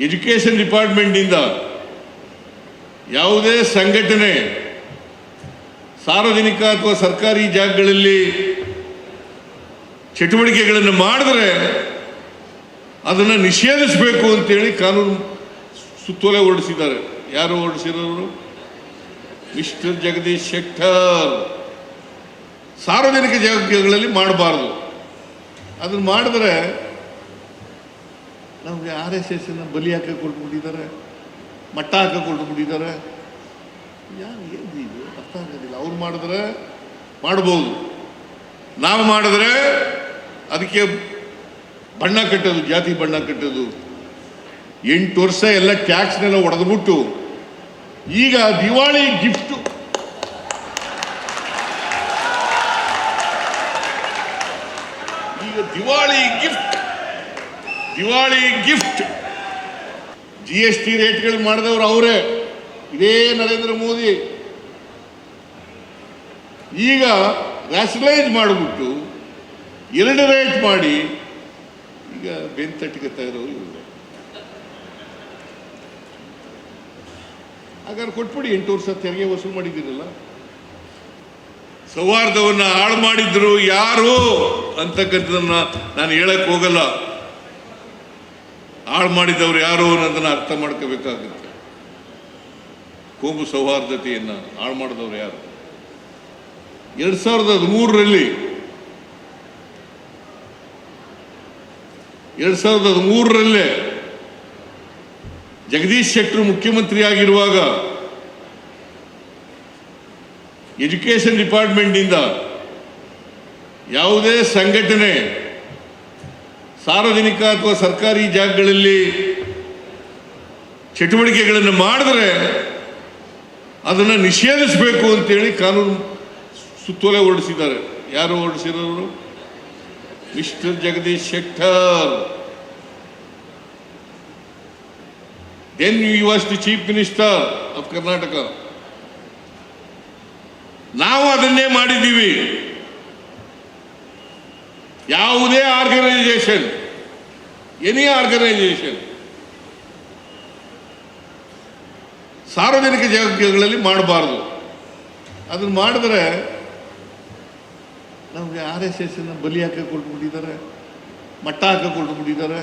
Education ಡಿಪಾರ್ಟ್ಮೆಂಟಿಂದ ಯಾವುದೇ ಸಂಘಟನೆ ಸಾರ್ವಜನಿಕ ಅಥವಾ ಸರ್ಕಾರಿ ಜಾಗಗಳಲ್ಲಿ ಚಟುವಟಿಕೆಗಳನ್ನು ಮಾಡಿದ್ರೆ ಅದನ್ನು ನಿಷೇಧಿಸಬೇಕು ಅಂತೇಳಿ ಕಾನೂನು ಸುತ್ತೋಲೆ ಹೊರಡಿಸಿದ್ದಾರೆ. ಯಾರು ಹೊರಡಿಸಿರೋರು ಮಿಸ್ಟರ್ ಜಗದೀಶ್ ಶೆಟ್ಟರ್. ಸಾರ್ವಜನಿಕ ಜಾಗಗಳಲ್ಲಿ ಮಾಡಬಾರ್ದು. ಅದನ್ನು ಮಾಡಿದ್ರೆ ನಮಗೆ ಆರ್ ಎಸ್ ಎಸ್ ಬಲಿ ಹಾಕಕ್ಕೆ ಕೊಟ್ಬಿಟ್ಟಿದ್ದಾರೆ, ಮಟ್ಟ ಹಾಕಕ್ಕೆ ಕೊಟ್ಬಿಟ್ಟಿದ್ದಾರೆ. ಯಾರು ಏನು ಇದು? ಅರ್ಥ ಆಗೋದಿಲ್ಲ. ಅವ್ರು ಮಾಡಿದ್ರೆ ಮಾಡ್ಬೋದು. ನಾವು ಮಾಡಿದ್ರೆ ಅದಕ್ಕೆ ಬಣ್ಣ ಕಟ್ಟೋದು, ಜಾತಿ ಬಣ್ಣ ಕಟ್ಟೋದು. ಎಂಟು ವರ್ಷ ಎಲ್ಲ ಟ್ಯಾಕ್ಸ್ನೆಲ್ಲ ಒಡೆದ್ಬಿಟ್ಟು ಈಗ ದಿವಾಳಿ ಗಿಫ್ಟು ಈಗ Diwali gift Diwali gift. G S T ರೇಟ್ಗಳು ಮಾಡಿದವರು ಅವರೇ. ಇದೇ ನರೇಂದ್ರ ಮೋದಿ. ಈಗ ರ್ಯಾಷನಲೈಸ್ ಮಾಡಿಬಿಟ್ಟು ಎರಡು ರೇಟ್ ಮಾಡಿ, ಈಗ ಬೆಂತಟ್ಟಿಗೆ ತೆಗೆದವರು ಇವರು. ಹಾಗಾದ್ರೆ ಕೊಟ್ಬಿಡಿ ಎಂಟು ವರ್ಷ ತೆರಿಗೆ ವಸೂಲು ಮಾಡಿದ್ದೀರಲ್ಲ. ಸೌಹಾರ್ದವನ್ನು ಹಾಳು ಮಾಡಿದ್ರು ಯಾರು ಅಂತಕ್ಕಂಥದ್ದನ್ನು ನಾನು ಹೇಳಕ್ಕೆ ಹೋಗಲ್ಲ. ಹಾಳು ಮಾಡಿದವರು ಯಾರು ಅನ್ನೋದನ್ನು ಅರ್ಥ ಮಾಡ್ಕೋಬೇಕಾಗುತ್ತೆ. ಕೋಮು ಸೌಹಾರ್ದತೆಯನ್ನ ಹಾಳು ಮಾಡಿದವರು ಯಾರು? ಎರಡು ಸಾವಿರದ ಹದಿಮೂರರಲ್ಲಿ ಎರಡು ಸಾವಿರದ ಹದಿಮೂರರಲ್ಲೇ ಜಗದೀಶ್ ಶೆಟ್ಟರ್ ಮುಖ್ಯಮಂತ್ರಿ ಆಗಿರುವಾಗ ಎಜುಕೇಷನ್ ಡಿಪಾರ್ಟ್ಮೆಂಟ್ನಿಂದ ಯಾವುದೇ ಸಂಘಟನೆ ಸಾರ್ವಜನಿಕ ಅಥವಾ ಸರ್ಕಾರಿ ಜಾಗಗಳಲ್ಲಿ ಚಟುವಟಿಕೆಗಳನ್ನು ಮಾಡಿದ್ರೆ ಅದನ್ನು ನಿಷೇಧಿಸಬೇಕು ಅಂತೇಳಿ ಕಾನೂನು ಸುತ್ತೋಲೆ ಹೊರಡಿಸಿದ್ದಾರೆ. ಯಾರು ಹೊರಡಿಸಿರೋರು mister Jagadish Shettar. Then you was the chief minister of Karnataka ನಾವು ಅದನ್ನೇ ಮಾಡಿದ್ದೀವಿ. ಯಾವುದೇ ಆರ್ಗನೈಸೇಷನ್, ಎನಿ ಆರ್ಗನೈಸೇಷನ್, ಸಾರ್ವಜನಿಕ ಜಾಗಗಳಲ್ಲಿ ಮಾಡಬಾರ್ದು. ಅದನ್ನು ಮಾಡಿದ್ರೆ ನಮಗೆ ಆರ್ ಎಸ್ ಎಸ್ ಬಲಿ ಹಾಕಿ ಕೊಟ್ಬಿಟ್ಟಿದ್ದಾರೆ, ಮಟ್ಟ ಹಾಕಿ ಕೊಟ್ಬಿಟ್ಟಿದ್ದಾರೆ.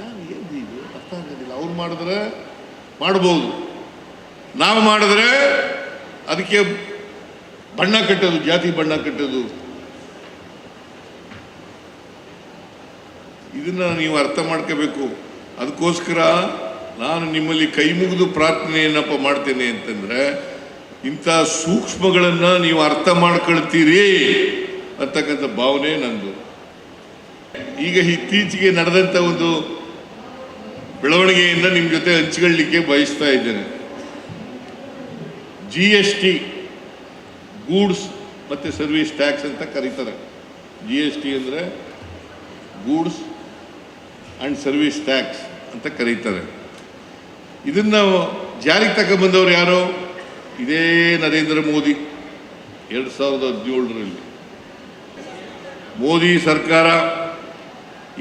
ಯಾರು ಏನು ಇದು? ಅರ್ಥ ಆಗೋದಿಲ್ಲ. ಅವ್ರು ಮಾಡಿದ್ರೆ ಮಾಡ್ಬೋದು. ನಾವು ಮಾಡಿದ್ರೆ ಅದಕ್ಕೆ ಬಣ್ಣ ಕಟ್ಟೋದು, ಜಾತಿ ಬಣ್ಣ ಕಟ್ಟೋದು. ಇದನ್ನ ನೀವು ಅರ್ಥ ಮಾಡ್ಕೋಬೇಕು. ಅದಕ್ಕೋಸ್ಕರ ನಾನು ನಿಮ್ಮಲ್ಲಿ ಕೈ ಮುಗಿದು ಪ್ರಾರ್ಥನೆಯನ್ನಪ್ಪ ಮಾಡ್ತೇನೆ ಅಂತಂದ್ರೆ, ಇಂಥ ಸೂಕ್ಷ್ಮಗಳನ್ನು ನೀವು ಅರ್ಥ ಮಾಡ್ಕೊಳ್ತೀರಿ ಅಂತಕ್ಕಂಥ ಭಾವನೆ ನಂದು. ಈಗ ಇತ್ತೀಚೆಗೆ ನಡೆದಂಥ ಒಂದು ಬೆಳವಣಿಗೆಯಿಂದ ನಿಮ್ಮ ಜೊತೆ ಹಂಚಿಕೊಳ್ಳಲಿಕ್ಕೆ ಬಯಸ್ತಾ ಇದ್ದೇನೆ. ಜಿ ಎಸ್ ಟಿ ಗೂಡ್ಸ್ ಮತ್ತು ಸರ್ವಿಸ್ ಟ್ಯಾಕ್ಸ್ ಅಂತ ಕರೀತಾರೆ. ಜಿ ಎಸ್ ಟಿ ಅಂದರೆ ಗೂಡ್ಸ್ ಆ್ಯಂಡ್ ಸರ್ವಿಸ್ ಟ್ಯಾಕ್ಸ್ ಅಂತ ಕರೀತಾರೆ. ಇದನ್ನು ಜಾರಿಗೆ ತಗೊಂಬಂದವರು ಯಾರು? ಇದೇ ನರೇಂದ್ರ ಮೋದಿ. ಎರಡು ಸಾವಿರದ ಹದಿನೇಳರಲ್ಲಿ. ಮೋದಿ ಸರ್ಕಾರ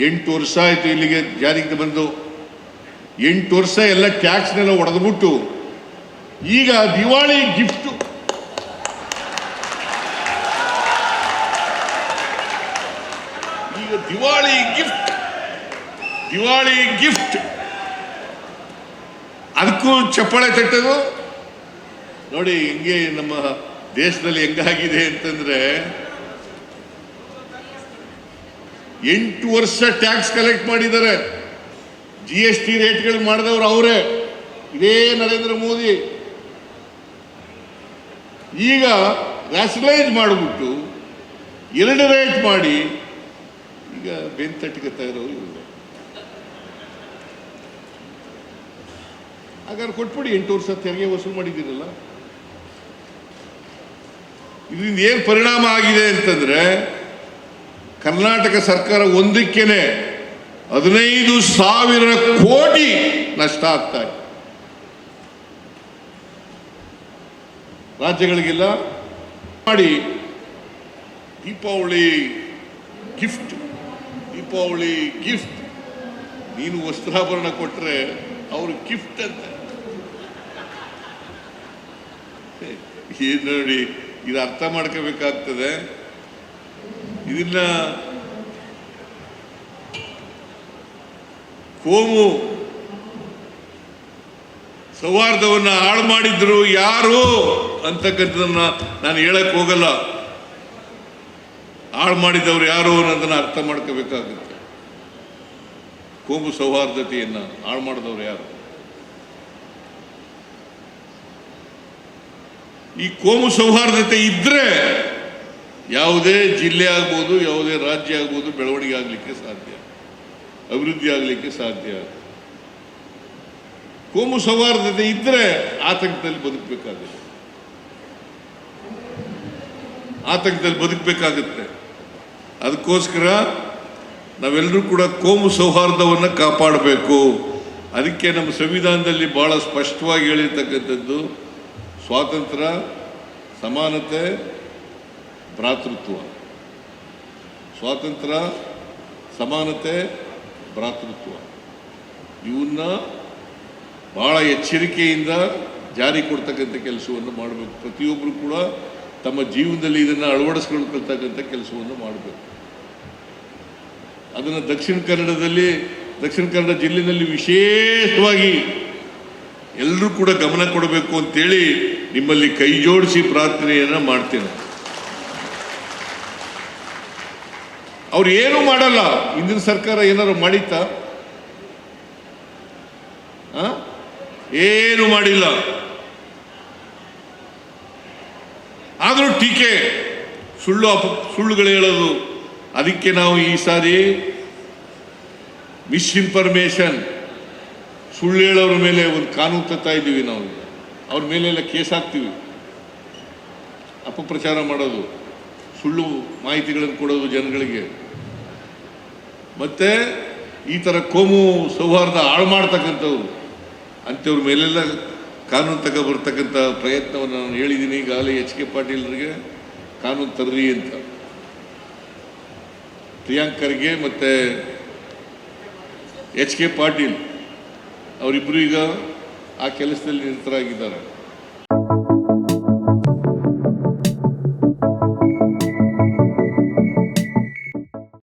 ಎಂಟು ವರ್ಷ ಆಯಿತು ಇಲ್ಲಿಗೆ ಜಾರಿಗೆ ಬಂದು. ಎಂಟು ವರ್ಷ ಎಲ್ಲ ಟ್ಯಾಕ್ಸ್ನೆಲ್ಲ ಒಡೆದ್ಬಿಟ್ಟು ಈಗ ದಿವಾಳಿ ಗಿಫ್ಟು ಈಗ ದಿವಾಳಿ ಗಿಫ್ಟ್ ದಿವಾಳಿ ಗಿಫ್ಟ್ ಅದಕ್ಕೂ ಚಪ್ಪಾಳೆ ತಟ್ಟೋದು ನೋಡಿ ಹಿಂಗೆ ನಮ್ಮ ದೇಶದಲ್ಲಿ ಹೆಂಗಾಗಿದೆ ಅಂತಂದ್ರೆ, ಎಂಟು ವರ್ಷ ಟ್ಯಾಕ್ಸ್ ಕಲೆಕ್ಟ್ ಮಾಡಿದ್ದಾರೆ. ಜಿ ಎಸ್ ಟಿ ರೇಟ್ಗಳು ಮಾಡಿದವರು ಅವರೇ. ಇದೇ ನರೇಂದ್ರ ಮೋದಿ. ಈಗ ರ್ಯಾಷನಲೈಸ್ ಮಾಡಿಬಿಟ್ಟು, ಎರಡು ರೇಟ್ ಮಾಡಿ, ಈಗ ಬೆಂತಟ್ಟಿಗೆ ಇರೋರು ಇವರು. ಹಾಗಾದ್ರೆ ಕೊಟ್ಬಿಡಿ ಎಂಟು ವರ್ಷ ತೆರಿಗೆ ವಸೂಲು ಮಾಡಿದ್ದೀರಲ್ಲ? ಇದರಿಂದ ಏನು ಪರಿಣಾಮ ಆಗಿದೆ ಅಂತಂದ್ರೆ ಕರ್ನಾಟಕ ಸರ್ಕಾರ ಒಂದಕ್ಕೇನೆ ಹದಿನೈದು ಸಾವಿರ ಕೋಟಿ ನಷ್ಟ ಆಗ್ತಾ ಇದೆ. ರಾಜ್ಯಗಳಿಗೆಲ್ಲ ಮಾಡಿ ದೀಪಾವಳಿ ಗಿಫ್ಟ್ ದೀಪಾವಳಿ ಗಿಫ್ಟ್ ನೀನು ವಸ್ತ್ರಾಭರಣ ಕೊಟ್ರೆ ಅವ್ರು ಗಿಫ್ಟ್ ಅಂತ. ಏನ್ ನೋಡಿ, ಇದು ಅರ್ಥ ಮಾಡ್ಕೋಬೇಕಾಗ್ತದೆ. ಇದನ್ನ ಕೋಮು ಸೌಹಾರ್ದವನ್ನ ಹಾಳು ಮಾಡಿದ್ರು ಯಾರು ಅಂತಕ್ಕಂಥದನ್ನ ನಾನು ಹೇಳಕ್ ಹೋಗಲ್ಲ. ಹಾಳು ಮಾಡಿದವರು ಯಾರು ಅನ್ನೋದನ್ನ ಅರ್ಥ ಮಾಡ್ಕೋಬೇಕಾಗುತ್ತೆ. ಕೋಮು ಸೌಹಾರ್ದತೆಯನ್ನ ಹಾಳು ಮಾಡಿದವರು ಯಾರು? ಈ ಕೋಮು ಸೌಹಾರ್ದತೆ ಇದ್ರೆ ಯಾವುದೇ ಜಿಲ್ಲೆ ಆಗ್ಬೋದು, ಯಾವುದೇ ರಾಜ್ಯ ಆಗ್ಬೋದು ಬೆಳವಣಿಗೆ ಆಗಲಿಕ್ಕೆ ಸಾಧ್ಯ. ಅಭಿವೃದ್ಧಿ ಆಗಲಿಕ್ಕೆ ಸಾಧ್ಯ. ಕೋಮು ಸೌಹಾರ್ದತೆ ಇದ್ರೆ ಆತಂಕದಲ್ಲಿ ಬದುಕಬೇಕಾಗುತ್ತೆ. ಆತಂಕದಲ್ಲಿ ಬದುಕಬೇಕಾಗುತ್ತೆ. ಅದಕ್ಕೋಸ್ಕರ ನಾವೆಲ್ಲರೂ ಕೂಡ ಕೋಮು ಸೌಹಾರ್ದವನ್ನು ಕಾಪಾಡಬೇಕು. ಅದಕ್ಕೆ ನಮ್ಮ ಸಂವಿಧಾನದಲ್ಲಿ ಬಹಳ ಸ್ಪಷ್ಟವಾಗಿ ಹೇಳಿರ್ತಕ್ಕಂಥದ್ದು ಸ್ವಾತಂತ್ರ್ಯ, ಸಮಾನತೆ, ಭ್ರಾತೃತ್ವ. ಸ್ವಾತಂತ್ರ್ಯ, ಸಮಾನತೆ, ಭ್ರಾತೃತ್ವ. ಇವನ್ನ ಬಹಳ ಎಚ್ಚರಿಕೆಯಿಂದ ಜಾರಿ ಕೊಡ್ತಕ್ಕಂಥ ಕೆಲಸವನ್ನು ಮಾಡಬೇಕು. ಪ್ರತಿಯೊಬ್ಬರು ಕೂಡ ತಮ್ಮ ಜೀವನದಲ್ಲಿ ಇದನ್ನು ಅಳವಡಿಸ್ಕೊಳ್ತಕ್ಕಂಥ ಕೆಲಸವನ್ನು ಮಾಡಬೇಕು. ಅದನ್ನು ದಕ್ಷಿಣ ಕನ್ನಡದಲ್ಲಿ, ದಕ್ಷಿಣ ಕನ್ನಡ ಜಿಲ್ಲೆಯಲ್ಲಿ ವಿಶೇಷವಾಗಿ ಎಲ್ಲರೂ ಕೂಡ ಗಮನ ಕೊಡಬೇಕು ಅಂತೇಳಿ ನಿಮ್ಮಲ್ಲಿ ಕೈ ಜೋಡಿಸಿ ಪ್ರಾರ್ಥನೆಯನ್ನ ಮಾಡ್ತೇನೆ. ಅವ್ರು ಏನು ಮಾಡಲ್ಲ. ಹಿಂದಿನ ಸರ್ಕಾರ ಏನಾದ್ರು ಮಾಡಿತ್ತಾ? ಏನು ಮಾಡಿಲ್ಲ. ಆದರೂ ಟೀಕೆ. ಸುಳ್ಳು ಅಪ, ಸುಳ್ಳುಗಳು ಹೇಳೋದು. ಅದಕ್ಕೆ ನಾವು ಈ ಸಾರಿ ಮಿಸ್ಇನ್ಫಾರ್ಮೇಶನ್ ಸುಳ್ಳು ಹೇಳೋರ ಮೇಲೆ ಒಂದು ಕಾನೂನು ತತ್ತಾ ಇದ್ದೀವಿ ನಾವು. ಅವ್ರ ಮೇಲೆಲ್ಲ ಕೇಸ್ ಹಾಕ್ತೀವಿ. ಅಪಪ್ರಚಾರ ಮಾಡೋದು, ಸುಳ್ಳು ಮಾಹಿತಿಗಳನ್ನು ಕೊಡೋದು ಜನಗಳಿಗೆ. ಮತ್ತೆ ಈ ಥರ ಕೋಮು ಸೌಹಾರ್ದ ಹಾಳು ಮಾಡ್ತಕ್ಕಂಥವ್ರು, ಅಂಥವ್ರ ಮೇಲೆಲ್ಲ ಕಾನೂನು ತಗೊಬರ್ತಕ್ಕಂಥ ಪ್ರಯತ್ನವನ್ನು ನಾನು ಹೇಳಿದ್ದೀನಿ. ಈಗಾಗಲೇ ಎಚ್ ಕೆ ಪಾಟೀಲ್ರಿಗೆ ಕಾನೂನು ತರ್ರಿ ಅಂತ. ಪ್ರಿಯಾಂಕರ್ಗೆ ಮತ್ತು ಮತ್ತೆ ಎಚ್ ಕೆ ಪಾಟೀಲ್ ಅವರಿಬ್ಬರು ಈಗ ಆ ಕೆಲಸದಲ್ಲಿ ನಿರತರಾಗಿದ್ದಾರೆ.